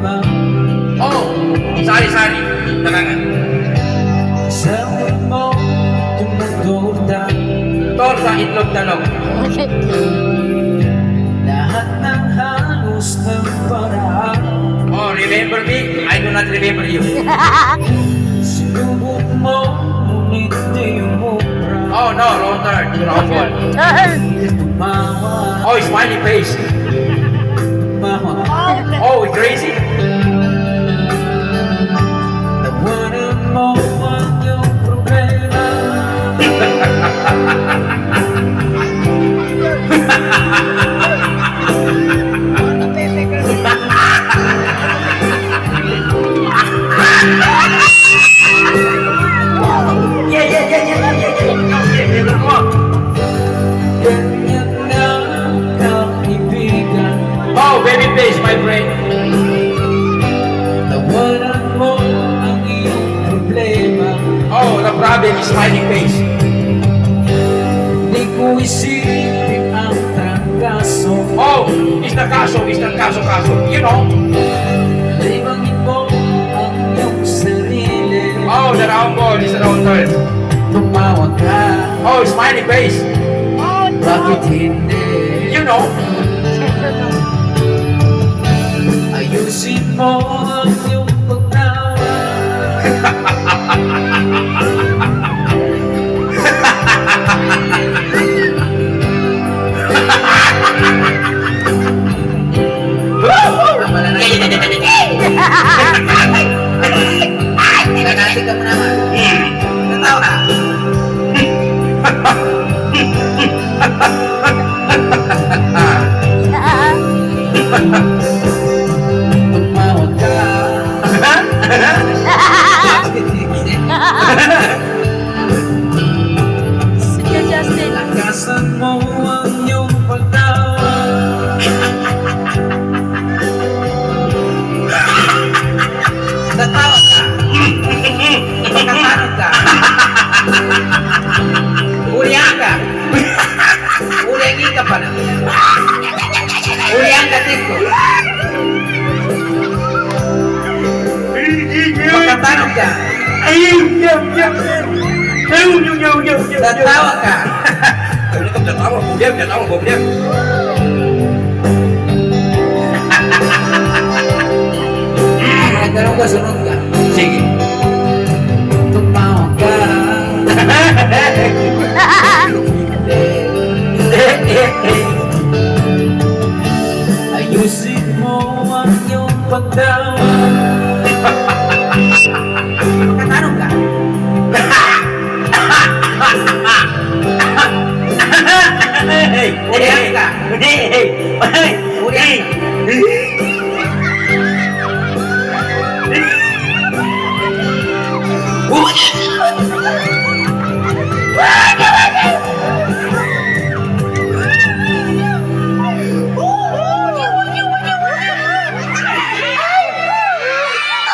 Oh, sari-sari. Tarangan. Sa mo tumutulda Torta, itlog, talong. Lahat ng halos ng paraan Oh, remember me? I do not remember you. Sinubok mo, ngunit di umubra Oh, no, wrong turn. Wrong. Tumawa, Oh, smiley face. tumawa Oh, crazy. Problem is smiling face. Di ko isipin ang trangkaso Oh, is the kaso, is the kaso, kaso. You know. Libangin mo ang iyong sarili Oh, the round ball is the round turn. Tumawa ka, Oh, smiley face. bakit hindi? You know. Ayusin mo ang iyong pagtawa Lakasan mo ang iyong pagtawa Natawa ka. Nakatanong ka. Ulian ka. Ulian ka pa na. Ulian ka tiko. Makatanong ka. Natawa ka. Ano ka tatawa? Problem, tatawa, problem. Nagtanong ka, sunod ka. Sige. Tumawa ka, ayusin mo ang iyong pagtawa